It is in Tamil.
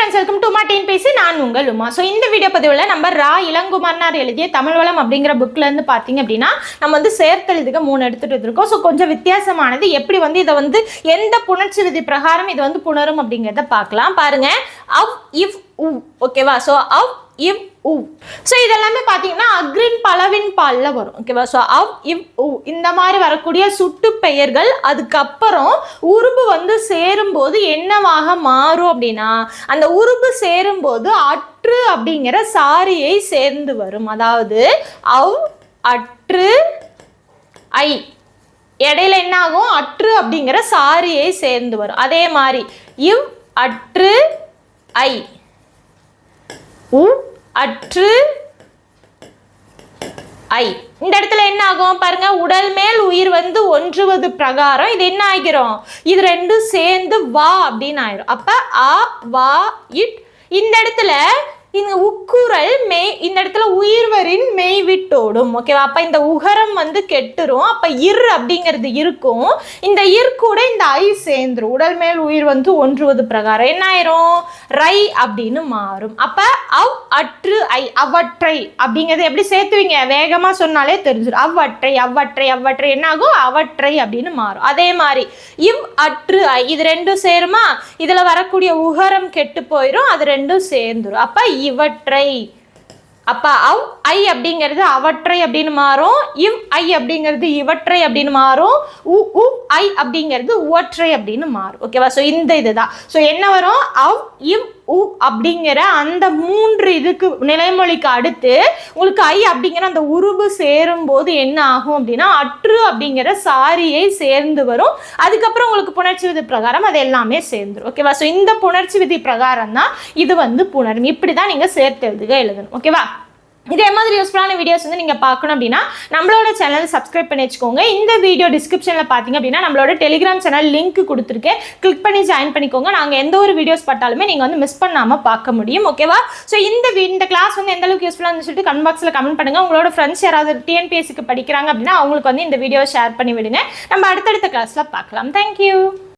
ஃப்ரெண்ட்ஸ் வெல்கம் டு மா டீன் பேசி நான் உங்கள் உமா. ஸோ இந்த வீடியோ பதிவில் நம்ம ரா இளங்குமர்னார் எழுதிய தமிழ் வளம் அப்படிங்கிற புக்லேருந்து பார்த்தீங்க அப்படின்னா நம்ம வந்து சேர்த்தெழுதுக்கு மூணு எடுத்துட்டு இருக்கோம் ஸோ கொஞ்சம் வித்தியாசமானது எப்படி வந்து இதை வந்து எந்த புணர்ச்சி விதி பிரகாரம் இது வந்து புணரும் அப்படிங்கிறத பார்க்கலாம். பாருங்கள் அவ் இவ் உ ஓகேவா ஸோ அவ் இவ் உ ஸோ இதெல்லாமே பார்த்தீங்கன்னா அக்ரின் பலவின் பாலில் வரும். ஓகேவா ஸோ அவ் இவ் உ இந்த மாதிரி வரக்கூடிய சுட்டு பெயர்கள் அதுக்கப்புறம் உருபு வந்து சேரும்போது என்னவாக மாறும் அப்படின்னா அந்த உருபு சேரும்போது அற்று அப்படிங்கிற சாரியை சேர்ந்து வரும். அதாவது அவ் அற்று ஐ. இடையில என்ன ஆகும் அற்று அப்படிங்கிற சாரியை சேர்ந்து வரும். அதே மாதிரி இவ் அற்று ஐ. உ அற்று ஐ. இந்த இடத்துல என்ன ஆகும்? பாருங்க உடல் மேல் உயிர் வந்து ஒன்றுவது பிரகாரம். இது என்ன ஆகிறோம் இது ரெண்டும் சேர்ந்து வா அப்படின்னு ஆயிரும். அப்ப ஆ வா இட். இந்த இடத்துல இந்த உக்குரல் மெய் இந்த இடத்துல உயிர்வரின் மெய் விட்டோடும். ஓகேவா அப்போ இந்த உகரம் வந்து கெட்டுரும். அப்போ இர் அப்படிங்கிறது இருக்கும். இந்த இர் கூட இந்த ஐ சேர்ந்துரும். உடல் மேல் உயிர் வந்து ஒன்றுவது பிரகாரம். என்ன ஆயிரும்? ரை அப்படின்னு மாறும். அப்போ அவ் அற்று ஐ அவற்றை அப்படிங்கிறது எப்படி சேர்த்துவீங்க? வேகமாக சொன்னாலே தெரிஞ்சிடும் அவ்வற்றை அவ்வற்றை அவ்வற்றை என்ன ஆகும்? அவற்றை அப்படின்னு மாறும். அதே மாதிரி இவ் அற்று ஐ இது ரெண்டும் சேருமா? இதில் வரக்கூடிய உகரம் கெட்டு போயிடும் அது ரெண்டும் சேர்ந்துரும். அப்போ இவற்றை. அப்ப அவ் ஐ அப்படிங்கிறது அவற்றை அப்படின்னு மாறும். இவ் ஐ அப்படிங்கிறது இவற்றை அப்படின்னு மாறும். உ உ ஐ அப்படிங்கிறது உவற்றை அப்படின்னு மாறும். ஓகேவா ஸோ இந்த இதுதான். ஸோ என்ன வரும்? அவ் இவ் உ அப்படிங்கிற அந்த மூன்று இதுக்கு நிலைமொழிக்கு அடுத்து உங்களுக்கு ஐ அப்படிங்கிற அந்த உருவு சேரும் போது என்ன ஆகும் அப்படின்னா அற்று அப்படிங்கிற சாரியை சேர்ந்து வரும். அதுக்கப்புறம் உங்களுக்கு புணர்ச்சி விதி பிரகாரம் அது எல்லாமே சேர்ந்துடும் ஓகேவா ஸோ இந்த புணர்ச்சி விதி பிரகாரம் தான் இது வந்து புணரும் இப்படி தான் நீங்கள் சேர்த்து எழுதுக எழுதணும். ஓகேவா இதே மாதிரி யூஸ்ஃபுல்லான வீடியோஸ் வந்து நீங்கள் பார்க்கணும் அப்படின்னா நம்மளோட சேனல் சப்ஸ்கிரைப் பண்ணி வச்சுக்கோங்க. இந்த வீடியோ டிஸ்கிரிப்ஷனில் பார்த்தீங்க அப்படின்னா நம்மளோட டெலிகிராம் சேனல் லிங்க் கொடுத்துருக்கேன். கிளிக் பண்ணி ஜாயின் பண்ணிக்கோங்க. நாங்கள் எந்த ஒரு வீடியோஸ் பார்த்தாலுமே நீங்கள் வந்து மிஸ் பண்ணாமல் பார்க்க முடியும். ஓகேவா ஸோ இந்த இந்த கிளாஸ் வந்து எந்த அளவுக்கு யூஸ்ஃபுல்லாக இருந்துச்சு சொல்லிட்டு கமெண்ட் பாக்ஸில் கமெண்ட் பண்ணுங்கள் உங்களோட ஃப்ரெண்ட்ஸ் யாராவது டிஎன்பிஎஸ்சிக்கு படிக்கிறாங்க அப்படின்னா அவங்களுக்கு வந்து இந்த வீடியோ ஷேர் பண்ணி விடுங்க. நம்ம அடுத்தடுத்த கிளாஸில் பார்க்கலாம். தேங்க்யூ